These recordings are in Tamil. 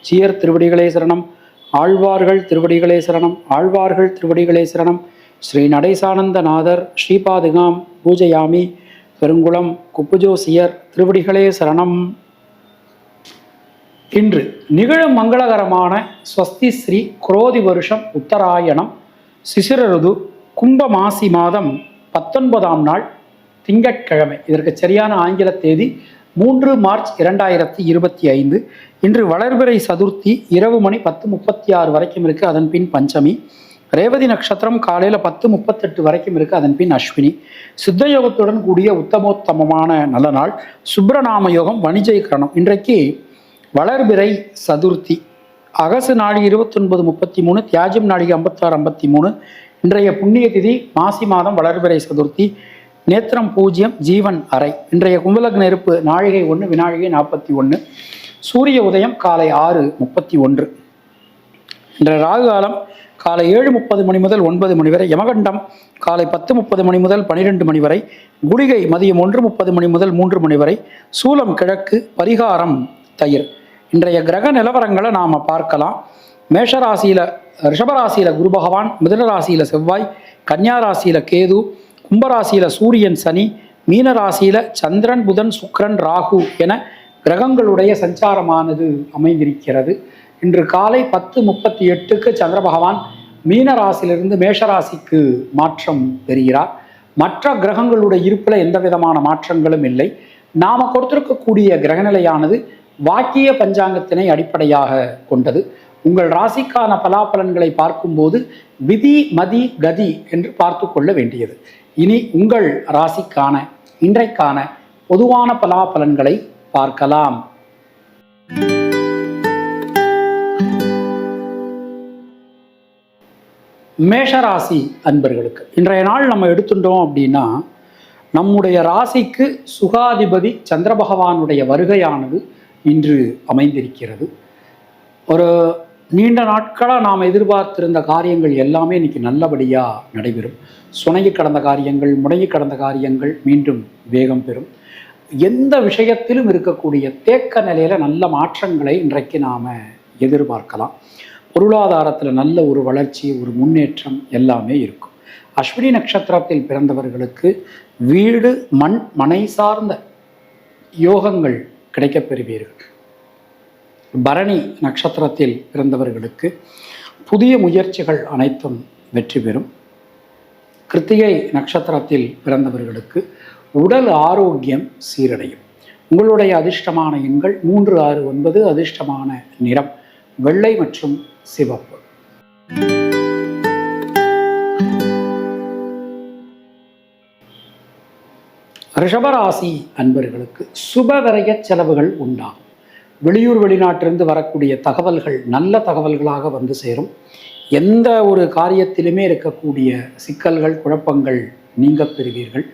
ஜீயர் திருவடிகளே சரணம். ஆழ்வார்கள் திருவடிகளே சரணம். ஆழ்வார்கள் திருவடிகளே சரணம். ஸ்ரீ நடேசானந்தநாதர் ஸ்ரீபாதுகாம் பூஜையாமி. பெருங்குளம் குப்புஜோசியர் திருவடிகளே சரணம். இன்று நிகழும் மங்களகரமான ஸ்வஸ்தி ஸ்ரீ குரோதி வருஷம் உத்தராயணம். சிசிரருது கும்ப மாசி மாதம் பத்தொன்பதாம் நாள் திங்கட்கிழமை. இதற்கு சரியான ஆங்கில தேதி மூன்று மார்ச் இரண்டாயிரத்தி இருபத்தி ஐந்து. இன்று வளர்பிறை சதுர்த்தி இரவு மணி பத்து முப்பத்தி ஆறு வரைக்கும் இருக்கு அதன் பின் பஞ்சமி. ரேவதி நட்சத்திரம் காலையில் பத்து முப்பத்தெட்டு வரைக்கும் இருக்கு அதன் பின் அஸ்வினி. சித்த யோகத்துடன் கூடிய உத்தமோத்தமமான நல்ல நாள். சுப்பிரநாம யோகம் வணிஜீகரணம் இன்றைக்கு வளர்பிறை சதுர்த்தி. அகசு நாளி இருபத்தொன்பது முப்பத்தி மூணு தியாஜம் நாளிகை ஐம்பத்தாறு ஐம்பத்தி மூணு இன்றைய புண்ணிய திதி மாசி மாதம் வளர்பிறை சதுர்த்தி. நேத்திரம் பூஜ்யம் ஜீவன் அறை. இன்றைய கும்பலக் நெருப்பு நாழிகை ஒன்று வினாழிகை நாற்பத்தி ஒன்று. சூரிய உதயம் காலை ஆறு முப்பத்தி ஒன்று. இன்றைய ராகு காலம் காலை ஏழு முப்பது மணி முதல் ஒன்பது மணி வரை. யமகண்டம் காலை பத்து முப்பது மணி முதல் பனிரெண்டு மணி வரை. குடிகை மதியம் ஒன்று முப்பது மணி முதல் மூன்று மணி வரை. சூலம் கிழக்கு பரிகாரம் தயிர். இன்றைய கிரக நிலவரங்களை நாம் பார்க்கலாம். மேஷராசியில் ரிஷபராசியில் குரு பகவான் மிதனராசியில் செவ்வாய் கன்னியாராசியில் கேது கும்பராசியில் சூரியன் சனி மீன ராசியில் சந்திரன் புதன் சுக்ரன் ராகு என கிரகங்களுடைய சஞ்சாரமானது அமைந்திருக்கிறது. இன்று காலை பத்து முப்பத்தி எட்டுக்கு சந்திர பகவான் மீன ராசியிலிருந்து மேஷராசிக்கு மாற்றம் பெறுகிறார். மற்ற கிரகங்களுடைய இருப்பில் எந்த விதமான மாற்றங்களும் இல்லை. நாம கொடுத்திருக்கக்கூடிய கிரகநிலையானது வாக்கிய பஞ்சாங்கத்தினை அடிப்படையாக கொண்டது. உங்கள் ராசிக்கான பலாபலன்களை பார்க்கும்போது விதி மதி கதி என்று பார்த்து கொள்ள வேண்டியது. இனி உங்கள் ராசிக்கான இன்றைக்கான பொதுவான பலாபலன்களை பார்க்கலாம். மேஷராசி அன்பர்களுக்கு இன்றைய நாள் நம்ம எடுத்துட்டோம் அப்படின்னா நம்முடைய ராசிக்கு சுகாதிபதி சந்திர பகவானுடைய வருகையானது இன்று அமைந்திருக்கிறது. ஒரு நீண்ட நாட்களாக நாம் எதிர்பார்த்திருந்த காரியங்கள் எல்லாமே இன்றைக்கி நல்லபடியாக நடைபெறும். சுணங்கி கடந்த காரியங்கள் முடங்கி கடந்த காரியங்கள் மீண்டும் வேகம் பெறும். எந்த விஷயத்திலும் இருக்கக்கூடிய தேக்க நிலையில் நல்ல மாற்றங்களை இன்றைக்கு நாம் எதிர்பார்க்கலாம். பொருளாதாரத்தில் நல்ல ஒரு வளர்ச்சி ஒரு முன்னேற்றம் எல்லாமே இருக்கும். அஸ்வினி நட்சத்திரத்தில் பிறந்தவர்களுக்கு வீடு மண் மனை சார்ந்த யோகங்கள் கிடைக்கப் பெறுவீர்கள். பரணி நட்சத்திரத்தில் பிறந்தவர்களுக்கு புதிய முயற்சிகள் அனைத்தும் வெற்றி பெறும். கிருத்திகை நட்சத்திரத்தில் பிறந்தவர்களுக்கு உடல் ஆரோக்கியம் சீரடையும். உங்களுடைய அதிர்ஷ்டமான எண்கள் மூன்று ஆறு ஒன்பது அதிர்ஷ்டமான நிறம் வெள்ளை மற்றும் சிவப்பு. ரிஷபராசி அன்பர்களுக்கு சுபவிரய செலவுகள் உண்டாகும். வெளியூர் வெளிநாட்டிலிருந்து வரக்கூடிய தகவல்கள் நல்ல தகவல்களாக வந்து சேரும். எந்த ஒரு காரியத்திலுமே இருக்கக்கூடிய சிக்கல்கள் குழப்பங்கள் நீங்க பெறுவீர்கள்.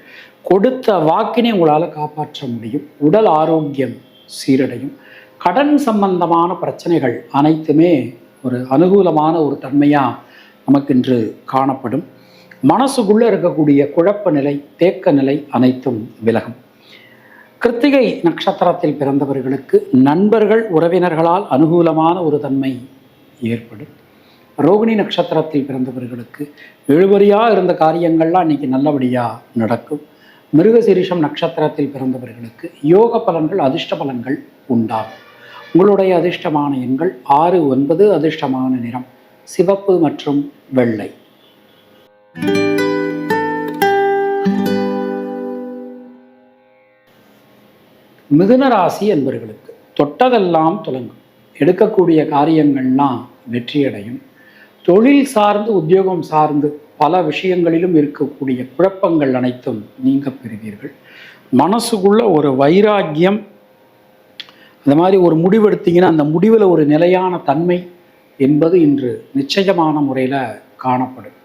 கொடுத்த வாக்கினை உங்களால் காப்பாற்ற முடியும். உடல் ஆரோக்கியம் சீரடையும். கடன் சம்பந்தமான பிரச்சனைகள் அனைத்துமே ஒரு அனுகூலமான ஒரு தன்மையாக நமக்கு இன்று காணப்படும். மனசுக்குள்ளே இருக்கக்கூடிய குழப்ப நிலை தேக்க நிலை அனைத்தும் விலகும். கிருத்திகை நட்சத்திரத்தில் பிறந்தவர்களுக்கு நண்பர்கள் உறவினர்களால் அனுகூலமான ஒரு தன்மை ஏற்படும். ரோகிணி நட்சத்திரத்தில் பிறந்தவர்களுக்கு எழுபறியாக இருந்த காரியங்கள்லாம் இன்னைக்கு நல்லபடியாக நடக்கும். மிருகசீரிஷம் நட்சத்திரத்தில் பிறந்தவர்களுக்கு யோக பலன்கள் அதிர்ஷ்ட பலன்கள் உண்டாகும். உங்களுடைய அதிர்ஷ்டமான எண்கள் ஆறு ஒன்பது அதிர்ஷ்டமான நிறம் சிவப்பு மற்றும் வெள்ளை. மிதுன ராசி என்பவர்களுக்கு தொட்டதெல்லாம் தொடங்கும் எடுக்கக்கூடிய காரியங்கள்லாம் வெற்றியடையும். தொழில் சார்ந்து உத்தியோகம் சார்ந்து பல விஷயங்களிலும் இருக்கக்கூடிய குழப்பங்கள் அனைத்தும் நீங்க பெறுவீர்கள். மனசுக்குள்ள ஒரு வைராக்கியம் அந்த மாதிரி ஒரு முடிவெடுத்தீங்கன்னா அந்த முடிவில் ஒரு நிலையான தன்மை என்பது இன்று நிச்சயமான முறையில் காணப்படும்.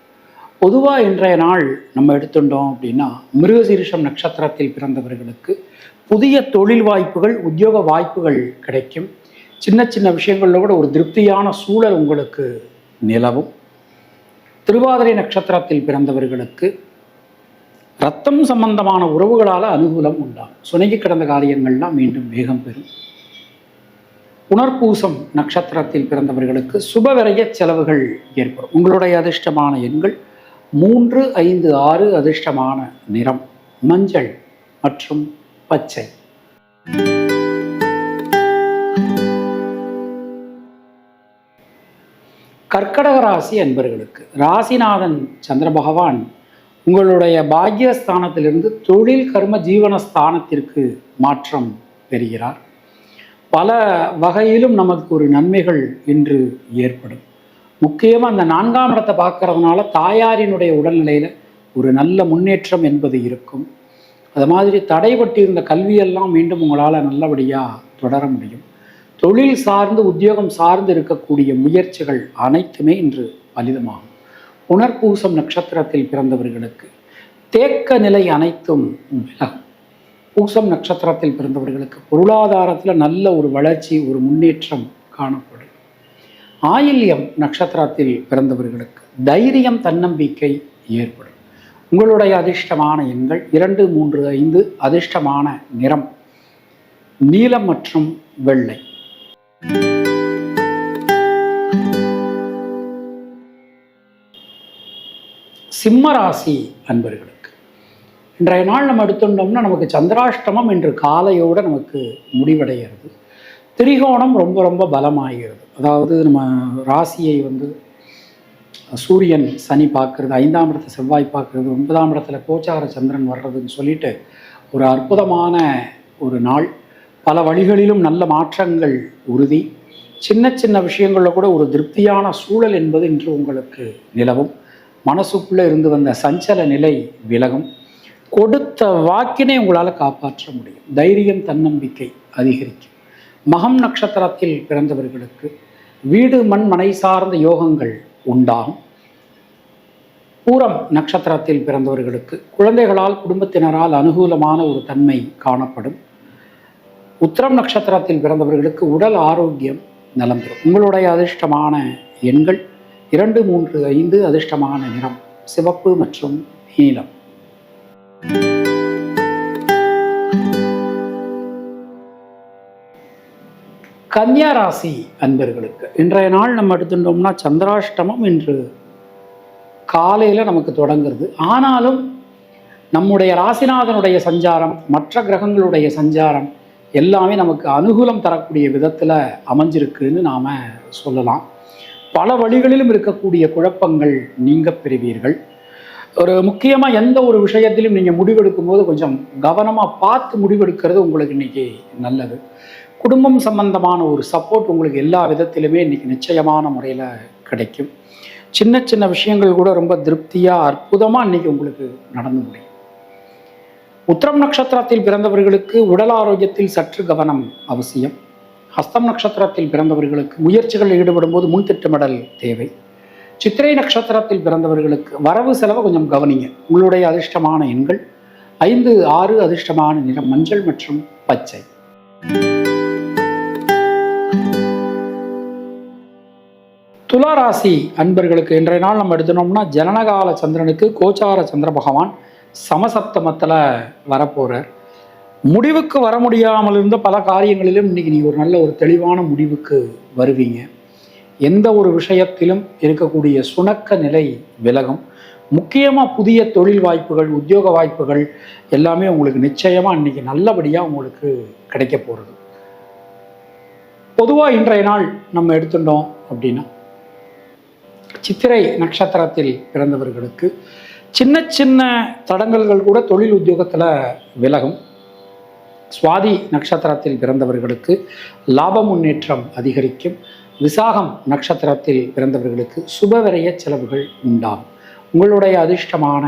பொதுவாக இன்றைய நாள் நம்ம எடுத்துட்டோம் அப்படின்னா மிருகசீரிஷம் நட்சத்திரத்தில் பிறந்தவர்களுக்கு புதிய தொழில் வாய்ப்புகள் உத்தியோக வாய்ப்புகள் கிடைக்கும். சின்ன சின்ன விஷயங்களில் கூட ஒரு திருப்தியான சூழல் உங்களுக்கு நிலவும். திருவாதிரை நட்சத்திரத்தில் பிறந்தவர்களுக்கு ரத்தம் சம்பந்தமான உறவுகளால் அனுகூலம் உண்டாகும். சுணங்கி கிடந்த காரியங்கள்லாம் மீண்டும் வேகம் பெறும். புனர்பூசம் நட்சத்திரத்தில் பிறந்தவர்களுக்கு சுபவிரைய செலவுகள் ஏற்படும். உங்களுடைய அதிர்ஷ்டமான எண்கள் மூன்று ஐந்து ஆறு அதிர்ஷ்டமான நிறம் மஞ்சள் மற்றும் பச்சை. கர்க்கடக ராசி அன்பர்களுக்கு ராசிநாதன் சந்திர பகவான் உங்களுடைய பாக்யஸ்தானத்திலிருந்து தொழில் கர்ம ஜீவனஸ்தானத்திற்கு மாற்றம் பெறுகிறார். பல வகையிலும் நமக்கு ஒரு நன்மைகள் இன்று ஏற்படும். முக்கியமாக அந்த நான்காம் இடத்தை பார்க்கறதுனால தாயாரினுடைய உடல்நிலையில் ஒரு நல்ல முன்னேற்றம் என்பது இருக்கும். அது மாதிரி தடைபட்டிருந்த கல்வியெல்லாம் மீண்டும் உங்களால் நல்லபடியாக தொடர முடியும். தொழில் சார்ந்து உத்தியோகம் சார்ந்து இருக்கக்கூடிய முயற்சிகள் அனைத்துமே இன்று பலிதமாகும். உணர்பூசம் நட்சத்திரத்தில் பிறந்தவர்களுக்கு தேக்க நிலை அனைத்தும் விலகும். பூசம் நட்சத்திரத்தில் பிறந்தவர்களுக்கு பொருளாதாரத்தில் நல்ல ஒரு வளர்ச்சி ஒரு முன்னேற்றம் காணப்படும். ஆயில்யம் நட்சத்திரத்தில் பிறந்தவர்களுக்கு தைரியம் தன்னம்பிக்கை ஏற்படும். உங்களுடைய அதிர்ஷ்டமான எண்கள் இரண்டு மூன்று ஐந்து அதிர்ஷ்டமான நிறம் நீலம் மற்றும் வெள்ளை. சிம்ம ராசி அன்பர்களுக்கு இன்றைய நாள் நம்ம எடுத்துட்டோம்னா நமக்கு சந்திராஷ்டமம் இன்று காலையோடு நமக்கு முடிவடைகிறது. திரிகோணம் ரொம்ப ரொம்ப பலமாகிறது. அதாவது நம்ம ராசியை வந்து சூரியன் சனி பார்க்கறது ஐந்தாம் இடத்தை செவ்வாய் பார்க்கறது ஒன்பதாம் இடத்துல கோச்சார சந்திரன் வர்றதுன்னு சொல்லிட்டு ஒரு அற்புதமான ஒரு நாள். பல வழிகளிலும் நல்ல மாற்றங்கள் உறுதி. சின்ன சின்ன விஷயங்களில் கூட ஒரு திருப்தியான சூழல் என்பது இன்று உங்களுக்கு நிலவும். மனசுக்குள்ளே இருந்து வந்த சஞ்சல நிலை விலகும். கொடுத்த வாக்கினை உங்களால் காப்பாற்ற முடியும். தைரியம் தன்னம்பிக்கை அதிகரிக்கும். மகம் நட்சத்திரத்தில் பிறந்தவர்களுக்கு வீடு மண் மனை சார்ந்த யோகங்கள் உண்டாகும். பூரம் நட்சத்திரத்தில் பிறந்தவர்களுக்கு குழந்தைகளால் குடும்பத்தினரால் அனுகூலமான ஒரு தன்மை காணப்படும். உத்திரம் நட்சத்திரத்தில் பிறந்தவர்களுக்கு உடல் ஆரோக்கியம் நலம் பெறும் உங்களுடைய அதிர்ஷ்டமான எண்கள் இரண்டு மூன்று ஐந்து அதிர்ஷ்டமான நிறம் சிவப்பு மற்றும் நீலம். கன்னியா ராசி அன்பர்களுக்கு இன்றைய நாள் நம்ம எடுத்துட்டோம்னா சந்திராஷ்டமம் இன்று காலையில் நமக்கு தொடங்குறது. ஆனாலும் நம்முடைய ராசிநாதனுடைய சஞ்சாரம் மற்ற கிரகங்களுடைய சஞ்சாரம் எல்லாமே நமக்கு அனுகூலம் தரக்கூடிய விதத்தில் அமைஞ்சிருக்குன்னு நாம் சொல்லலாம். பல வழிகளிலும் இருக்கக்கூடிய குழப்பங்கள் நீங்க பெறுவீர்கள். ஒரு முக்கியமாக எந்த ஒரு விஷயத்திலும் நீங்கள் முடிவெடுக்கும் போது கொஞ்சம் கவனமாக பார்த்து முடிவெடுக்கிறது உங்களுக்கு இன்றைக்கி நல்லது. குடும்பம் சம்பந்தமான ஒரு சப்போர்ட் உங்களுக்கு எல்லா விதத்திலுமே இன்றைக்கி நிச்சயமான முறையில் கிடைக்கும். சின்ன சின்ன விஷயங்கள் கூட ரொம்ப திருப்தியாக அற்புதமாக இன்றைக்கி உங்களுக்கு நடந்து முடியும். உத்திரம் நட்சத்திரத்தில் பிறந்தவர்களுக்கு உடல் ஆரோக்கியத்தில் சற்று கவனம் அவசியம். ஹஸ்தம் நட்சத்திரத்தில் பிறந்தவர்களுக்கு முயற்சிகளில் ஈடுபடும் போது முன் திட்டமிடல் தேவை. சித்திரை நட்சத்திரத்தில் பிறந்தவர்களுக்கு வரவு செலவை கொஞ்சம் கவனிங்க. உங்களுடைய அதிர்ஷ்டமான எண்கள் ஐந்து ஆறு அதிர்ஷ்டமான நிறம் மஞ்சள் மற்றும் பச்சை. துளாராசி அன்பர்களுக்கு இன்றைய நாள் நம்ம எடுத்தோம்னா ஜனனகால சந்திரனுக்கு கோச்சார சந்திர பகவான் சமசப்தமத்தில் வரப்போகிறார் முடிவுக்கு வர முடியாமல் இருந்த பல காரியங்களிலும் இன்றைக்கி நீ ஒரு நல்ல ஒரு தெளிவான முடிவுக்கு வருவீங்க. எந்த ஒரு விஷயத்திலும் இருக்கக்கூடிய சுணக்க நிலை விலகும். முக்கியமாக புதிய தொழில் வாய்ப்புகள் உத்தியோக வாய்ப்புகள் எல்லாமே உங்களுக்கு நிச்சயமாக இன்னைக்கு நல்லபடியாக உங்களுக்கு கிடைக்க போகிறது பொதுவாக இன்றைய நாள் நம்ம எடுத்துட்டோம் அப்படின்னா சித்திரை நட்சத்திரத்தில் பிறந்தவர்களுக்கு சின்ன சின்ன தடங்கல்கள் கூட தொழில் உத்தியோகத்தில் விலகும். சுவாதி நட்சத்திரத்தில் பிறந்தவர்களுக்கு லாப முன்னேற்றம் அதிகரிக்கும். விசாகம் நட்சத்திரத்தில் பிறந்தவர்களுக்கு சுபவிரய செலவுகள் உண்டாகும். உங்களுடைய அதிர்ஷ்டமான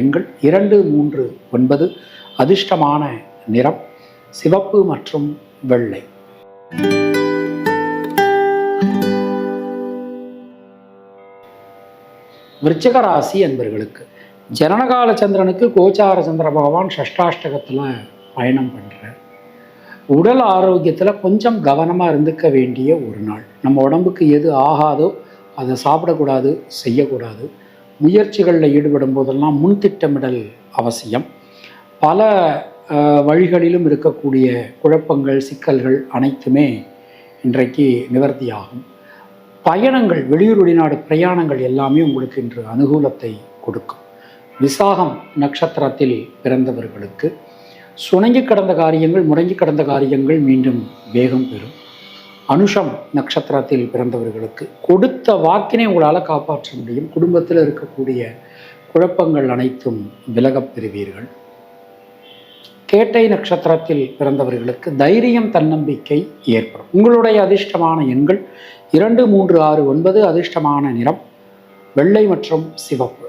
எண்கள் இரண்டு மூன்று ஒன்பது அதிர்ஷ்டமான நிறம் சிவப்பு மற்றும் வெள்ளை. விருச்சிக ராசி என்பர்களுக்கு ஜனனகால சந்திரனுக்கு கோச்சார சந்திர பகவான் ஷஷ்டாஷ்டகத்தில் பயணம் பண்ணுறார் உடல் ஆரோக்கியத்தில் கொஞ்சம் கவனமாக இருந்துக்க வேண்டிய ஒரு நாள். நம்ம உடம்புக்கு எது ஆகாதோ அதை சாப்பிடக்கூடாது செய்யக்கூடாது. முயற்சிகளில் ஈடுபடும் போதெல்லாம் முன்திட்டமிடல் அவசியம். பல வழிகளிலும் இருக்கக்கூடிய குழப்பங்கள் சிக்கல்கள் அனைத்துமே இன்றைக்கு நிவர்த்தியாகும். பயணங்கள் வெளியூர் வெளிநாடு பிரயாணங்கள் எல்லாமே உங்களுக்கு இன்று அனுகூலத்தை கொடுக்கும். விசாகம் நட்சத்திரத்தில் பிறந்தவர்களுக்கு சுணங்கி கடந்த காரியங்கள் முடங்கி கடந்த காரியங்கள் மீண்டும் வேகம் பெறும். அனுஷம் நட்சத்திரத்தில் பிறந்தவர்களுக்கு கொடுத்த வாக்கினை உங்களால் காப்பாற்ற முடியும். குடும்பத்தில் இருக்கக்கூடிய குழப்பங்கள் அனைத்தும் விலகப் பெறுவீர்கள். கேட்டை நட்சத்திரத்தில் பிறந்தவர்களுக்கு தைரியம் தன்னம்பிக்கை ஏற்படும். உங்களுடைய அதிர்ஷ்டமான எண்கள் இரண்டு மூன்று ஆறு ஒன்பது அதிர்ஷ்டமான நிறம் வெள்ளை மற்றும் சிவப்பு.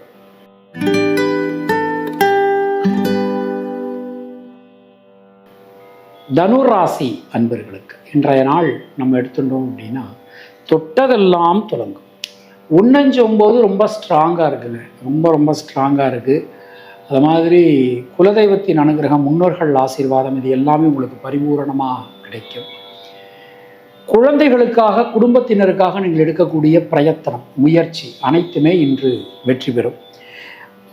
தனுராசி அன்பர்களுக்கு இன்றைய நாள் நம்ம எடுத்துட்டோம் அப்படின்னா தொட்டதெல்லாம் தொடங்கும். ஒன்னஞ்சு ரொம்ப ஸ்ட்ராங்காக இருக்குங்க. ரொம்ப ரொம்ப ஸ்ட்ராங்காக இருக்குது அது மாதிரி குலதெய்வத்தின் அனுகிரகம் முன்னோர்கள் ஆசீர்வாதம் இது எல்லாமே உங்களுக்கு பரிபூரணமாக கிடைக்கும். குழந்தைகளுக்காக குடும்பத்தினருக்காக நீங்கள் எடுக்கக்கூடிய பிரயத்தனம் முயற்சி அனைத்துமே இன்று வெற்றி பெறும்.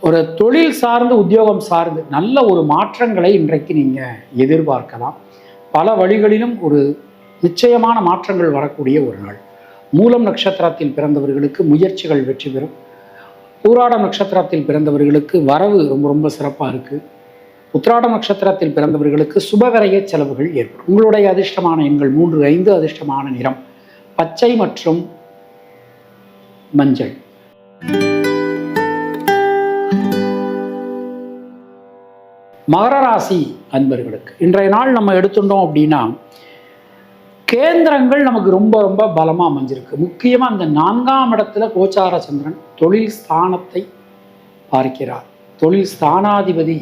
ஒரு தொழில் சார்ந்து உத்தியோகம் சார்ந்து நல்ல ஒரு மாற்றங்களை இன்றைக்கு நீங்கள் எதிர்பார்க்கலாம். பல வழிகளிலும் ஒரு நிச்சயமான மாற்றங்கள் வரக்கூடிய ஒரு நாள். மூலம் நட்சத்திரத்தில் பிறந்தவர்களுக்கு முயற்சிகள் வெற்றி பெறும். பூராடம் நட்சத்திரத்தில் பிறந்தவர்களுக்கு வரவு ரொம்ப ரொம்ப சிறப்பாக இருக்குது உத்ராட நட்சத்திரத்தில் பிறந்தவர்களுக்கு சுபவிரய செலவுகள் ஏற்படும். உங்களுடைய அதிர்ஷ்டமான எண்கள் மூன்று ஐந்து அதிர்ஷ்டமான நிறம் பச்சை மற்றும் மஞ்சள். மகர ராசி அன்பர்களுக்கு இன்றைய நாள் நம்ம எடுத்துட்டோம் அப்படின்னா கேந்திரங்கள் நமக்கு ரொம்ப ரொம்ப பலமாக அமைஞ்சிருக்கு. முக்கியமாக அந்த நான்காம் இடத்துல கோச்சார சந்திரன் தொழில் ஸ்தானத்தை பார்க்கிறார். தொழில் ஸ்தானாதிபதி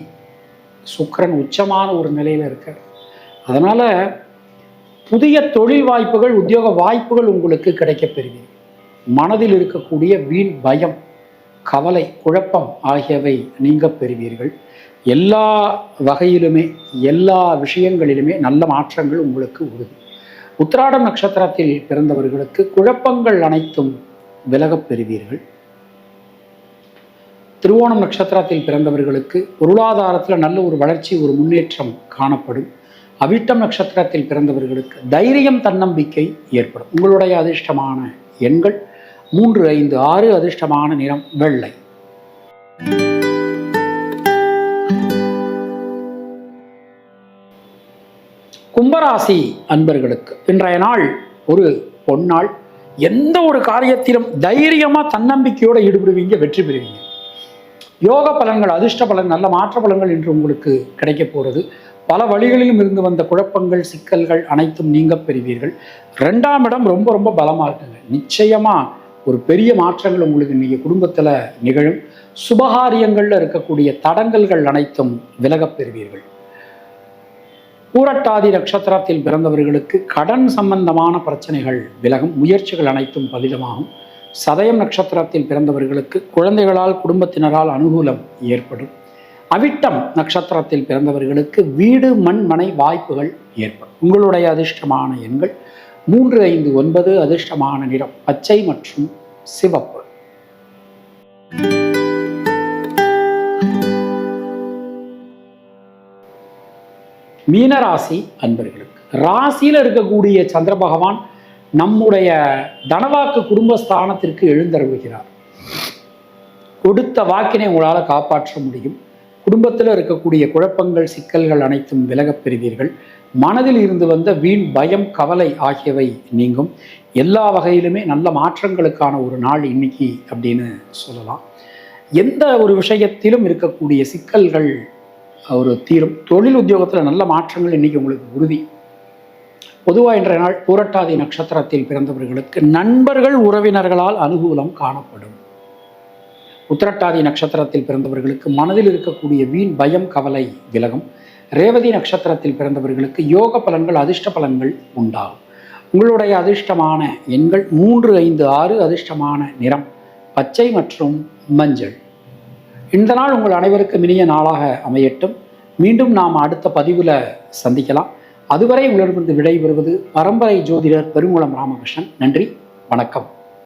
சுக்கிரன் உச்சமான ஒரு நிலையில் இருக்கார். அதனால் புதிய தொழில் வாய்ப்புகள் உத்தியோக வாய்ப்புகள் உங்களுக்கு கிடைக்கப் பெறுவீர்கள் மனதில் இருக்கக்கூடிய வீண் பயம் கவலை குழப்பம் ஆகியவை நீங்க பெறுவீர்கள். எல்லா வகையிலுமே எல்லா விஷயங்களிலுமே நல்ல மாற்றங்கள் உங்களுக்கு உறுதி உத்திராடம் நட்சத்திரத்தில் பிறந்தவர்களுக்கு குழப்பங்கள் அனைத்தும் விலகப் பெறுவீர்கள். திருவோணம் நட்சத்திரத்தில் பிறந்தவர்களுக்கு பொருளாதாரத்தில் நல்ல ஒரு வளர்ச்சி ஒரு முன்னேற்றம் காணப்படும். அவிட்டம் நட்சத்திரத்தில் பிறந்தவர்களுக்கு தைரியம் தன்னம்பிக்கை ஏற்படும். உங்களுடைய அதிர்ஷ்டமான எண்கள் மூன்று ஐந்து ஆறு அதிர்ஷ்டமான நிறம் வெள்ளை. கும்பராசி அன்பர்களுக்கு இன்றைய நாள் ஒரு பொன்னாள் எந்த ஒரு காரியத்திலும் தைரியமாக தன்னம்பிக்கையோடு ஈடுபடுவீங்க வெற்றி பெறுவீங்க. யோக பலன்கள் அதிர்ஷ்ட பலன் நல்ல மாற்ற பலன்கள் இன்று உங்களுக்கு கிடைக்க போகிறது பல வழிகளிலும் இருந்து வந்த குழப்பங்கள் சிக்கல்கள் அனைத்தும் நீங்க பெறுவீர்கள். ரெண்டாம் இடம் ரொம்ப ரொம்ப பலமாக இருக்குங்க. நிச்சயமாக ஒரு பெரிய மாற்றங்கள் உங்களுக்கு இன்னைக்கு குடும்பத்தில் நிகழும். சுபகாரியங்களில் இருக்கக்கூடிய தடங்கல்கள் அனைத்தும் விலகப் பெறுவீர்கள். பூரட்டாதி நட்சத்திரத்தில் பிறந்தவர்களுக்கு கடன் சம்பந்தமான பிரச்சனைகள் விலகும். முயற்சிகள் அனைத்தும் பலிதமாகும். சதயம் நட்சத்திரத்தில் பிறந்தவர்களுக்கு குழந்தைகளால் குடும்பத்தினரால் அனுகூலம் ஏற்படும். அவிட்டம் நட்சத்திரத்தில் பிறந்தவர்களுக்கு வீடு மண் மனை வாய்ப்புகள் ஏற்படும். உங்களுடைய அதிர்ஷ்டமான எண்கள் மூன்று ஐந்து ஒன்பது அதிர்ஷ்டமான நிறம் பச்சை மற்றும் சிவப்பு. மீனராசி அன்பர்களுக்கு ராசியில் இருக்கக்கூடிய சந்திர பகவான் நம்முடைய தனவாக்கு குடும்பஸ்தானத்திற்கு எழுந்தருவுகிறார் கொடுத்த வாக்கினை உங்களால் காப்பாற்ற முடியும். குடும்பத்தில் இருக்கக்கூடிய குழப்பங்கள் சிக்கல்கள் அனைத்தும் விலகப் பெறுவீர்கள். மனதில் இருந்து வந்த வீண் பயம் கவலை ஆகியவை நீங்கும். எல்லா வகையிலுமே நல்ல மாற்றங்களுக்கான ஒரு நாள் இன்னைக்கு அப்படின்னு சொல்லலாம். எந்த ஒரு விஷயத்திலும் இருக்கக்கூடிய சிக்கல்கள் ஒரு தீரும். தொழில் உத்தியோகத்தில் நல்ல மாற்றங்கள் இன்னைக்கு உங்களுக்கு உறுதி. பொதுவாக இன்றைய நாள் பூரட்டாதி நட்சத்திரத்தில் பிறந்தவர்களுக்கு நண்பர்கள் உறவினர்களால் அனுகூலம் காணப்படும். உத்திரட்டாதி நட்சத்திரத்தில் பிறந்தவர்களுக்கு மனதில் இருக்கக்கூடிய வீண் பயம் கவலை விலகும். ரேவதி நட்சத்திரத்தில் பிறந்தவர்களுக்கு யோக பலன்கள் அதிர்ஷ்ட பலன்கள் உண்டாகும். உங்களுடைய அதிர்ஷ்டமான எண்கள் மூன்று ஐந்து ஆறு அதிர்ஷ்டமான நிறம் பச்சை மற்றும் மஞ்சள். இந்த நாள் உங்கள் அனைவருக்கும் இனிய நாளாக அமையட்டும். மீண்டும் நாம் அடுத்த பதிவில் சந்திக்கலாம். அதுவரை உங்களிடமிருந்து விடைபெறுவது பரம்பரை ஜோதிடர் பெருங்குளம் ராமகிருஷ்ணன். நன்றி வணக்கம்.